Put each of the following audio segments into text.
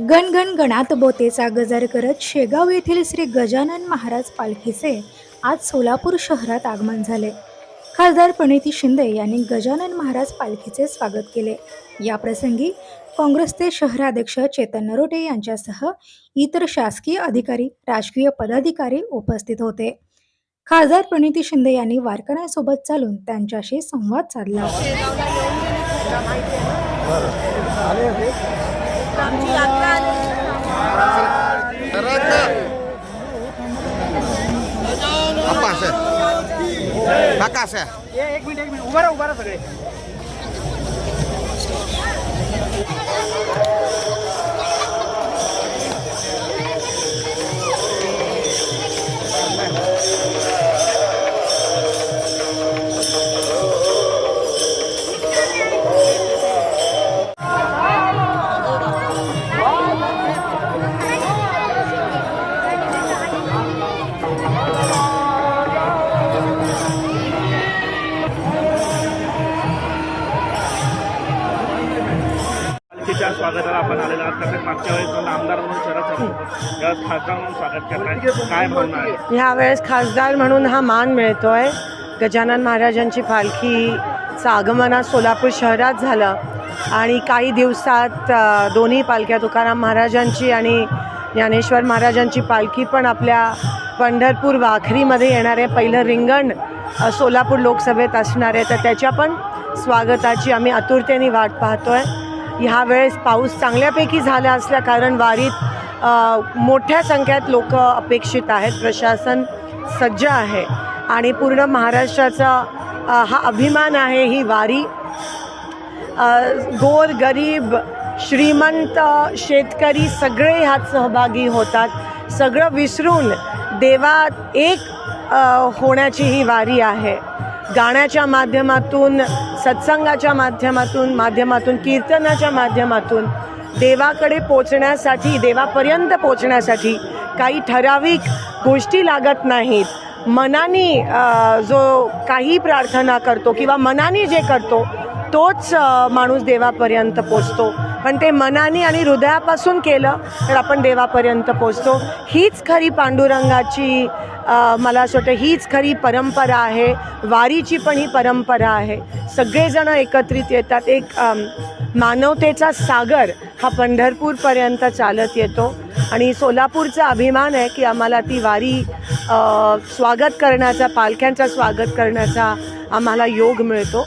गणगण गणात बोतेचा गजर करत शेगाव येथील श्री गजानन महाराज पालखीचे आज सोलापूर शहरात आगमन झाले. खासदार प्रणिती शिंदे यांनी गजानन महाराज पालखीचे स्वागत केले. याप्रसंगी काँग्रेसचे शहराध्यक्ष चेतन नरोटे यांच्यासह इतर शासकीय अधिकारी राजकीय पदाधिकारी उपस्थित होते. खासदार प्रणिती शिंदे यांनी वारकऱ्यांसोबत चालून त्यांच्याशी संवाद साधला. આમची યાત્રા કાકા એક મિનિટ એક મિનિટ. ઊભા રહો ઊભા રહો સગડે. स्वागताला आपण आलेलो आहात. मागच्या वेळेस आमदार म्हणून शरद यावेळेस खासदार म्हणून स्वागत करताय. काय भावना आहे ह्यावेळेस खासदार म्हणून हा मान मिळतोय. गजानन महाराजांची पालखीचं आगमन आज सोलापूर शहरात झालं. आणि काही दिवसात दोन्ही पालख्या तुकाराम महाराजांची आणि ज्ञानेश्वर महाराजांची पालखी पण आपल्या पंढरपूर वाखरीमध्ये येणारे पहिलं रिंगण सोलापूर लोकसभेत असणार आहे. तर त्याच्या पण स्वागताची आम्ही आतुरतेने वाट पाहतो आहे ह्या वेळेस पाऊस चांगल्यापैकी झाला असल्या कारण वारीत मोठ्या संख्येत लोक अपेक्षित आहेत. प्रशासन सज्ज आहे. आणि पूर्ण महाराष्ट्राचा हा अभिमान आहे ही वारी. गोर गरीब श्रीमंत शेतकरी सगळे ह्यात सहभागी होतात. सगळं विसरून देवात एक होण्याची ही वारी आहे. गाण्याच्या माध्यमातून सत्संगाच्या माध्यमातून माध्यमातून कीर्तनाच्या माध्यमातून देवाकडे पोचण्यासाठी देवापर्यंत पोचण्यासाठी काही ठराविक गोष्टी लागत नाहीत. मनाने जो काही प्रार्थना करतो किंवा मनाने जे करतो तोच माणूस देवापर्यंत पोचतो. पण ते मनाने आणि हृदयापासून केलं तर आपण देवापर्यंत पोचतो हीच खरी पांडुरंगाची मला असं वाटतं हीच खरी परंपरा आहे. वारीची पण ही परंपरा आहे. सगळेजणं एकत्रित येतात. एक मानवतेचा सागर हा पंढरपूरपर्यंत चालत येतो. आणि सोलापूरचा अभिमान आहे की आम्हाला ती वारी स्वागत करण्याचा पालख्यांचा स्वागत करण्याचा आम्हाला योग मिळतो.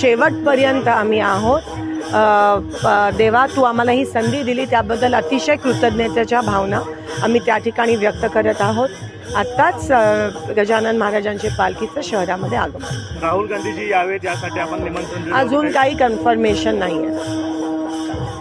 शेवटपर्यंत आम्ही आहोत. देवा तू आम्हाला ही संधी दिली त्याबद्दल अतिशय कृतज्ञतेच्या भावना आम्ही त्या ठिकाणी व्यक्त करत आहोत. आत्ताच गजानन महाराजांचे पालखीचं शहरामध्ये आगमन. राहुल गांधीजी यावेत यासाठी आपण निमंत्रण अजून. काही कन्फर्मेशन नाही आहे